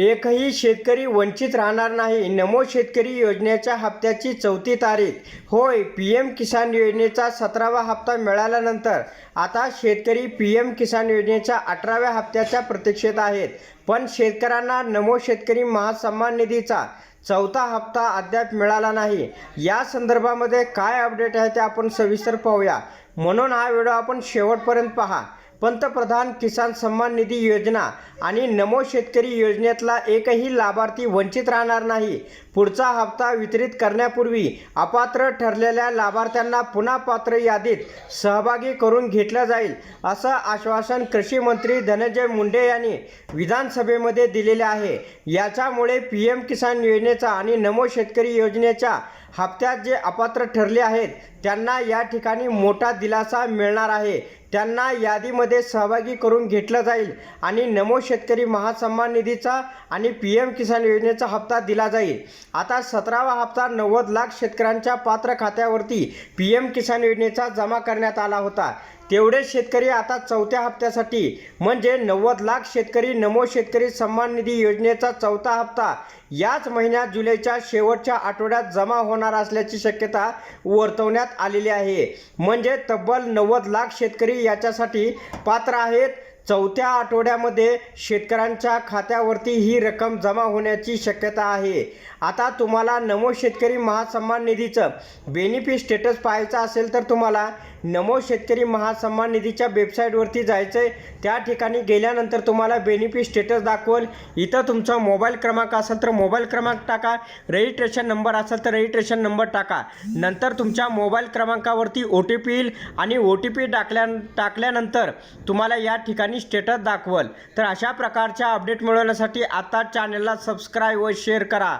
एकही शेतकरी वंचित राहणार नाही. नमो शेतकरी योजनेच्या हप्त्याची चौथी तारीख. होय पी एम किसान योजनेचा सतरावा हप्ता मिळाल्यानंतर आता शेतकरी पी एम किसान योजनेच्या अठराव्या हप्त्याच्या प्रतीक्षेत आहेत. पण शेतकऱ्यांना नमो शेतकरी महासन्मान निधीचा चौथा हप्ता अद्याप मिळाला नाही. या संदर्भामध्ये काय अपडेट आहे ते आपण सविस्तर पाहूया. म्हणून हा व्हिडिओ आपण शेवटपर्यंत पहा. पंतप्रधान किसान सन्मान निधी योजना आणि नमो शेतकरी योजनेतला एकही लाभार्थी वंचित राहणार नाही. पुढचा हप्ता वितरित करण्यापूर्वी अपात्र ठरलेल्या लाभार्थ्यांना पुन्हा पात्र यादीत सहभागी करून घेतलं जाईल असं आश्वासन कृषी मंत्री धनंजय मुंडे यांनी विधानसभेमध्ये दिलेले आहे. याच्यामुळे पी एम किसान योजनेचा आणि नमो शेतकरी योजनेच्या हप्त्यात जे अपात्र ठरले आहेत त्यांना या ठिकाणी मोठा दिलासा मिळणार आहे. त्यांना यादीमध्ये सहभागी करून घेतलं जाईल आणि नमो शेतकरी महासन्मान निधीचा आणि पी एम किसान योजनेचा हप्ता दिला जाईल. आता सतरावा हप्ता नव्वद लाख शेतकऱ्यांच्या पात्र खात्यावरती पी एम किसान योजनेचा जमा करण्यात आला होता. तेवढे शेतकरी आता चौथ्या हप्त्यासाठी म्हणजे नव्वद लाख शेतकरी नमो शेतकरी सन्मान निधी योजनेचा चौथा हप्ता याच महिन्यात जुलैच्या शेवटच्या आठवड्यात जमा होणार असल्याची शक्यता वर्तवण्यात आलेली आहे. म्हणजे तब्बल नव्वद लाख शेतकरी याच्यासाठी पात्र आहेत. चौथ्या आठवड्यामध्ये शेतकऱ्यांच्या खात्यावरती ही रक्कम जमा होण्याची शक्यता आहे. आता तुम्हाला नमो शेतकरी महासन्मान निधीचं बेनिफिट स्टेटस पाहायचं असेल तर तुम्हाला नमो शेतकरी महासन्मान निधीच्या वेबसाईटवरती जायचं आहे त्या ठिकाणी गेल्यानंतर तुम्हाला बेनिफिट स्टेटस दाखवल. इथं तुमचा मोबाईल क्रमांक असेल तर मोबाईल क्रमांक टाका. रजिस्ट्रेशन नंबर असेल तर रजिस्ट्रेशन नंबर टाका. नंतर तुमच्या मोबाईल क्रमांकावरती ओ टी पी येईल आणि ओ टी पी टाकल्या टाकल्यानंतर तुम्हाला या ठिकाणी स्टेटस दाखवल. तर अशा प्रकारच्या अपडेट मिळवण्यासाठी आता चॅनलला सबस्क्राईब व शेअर करा.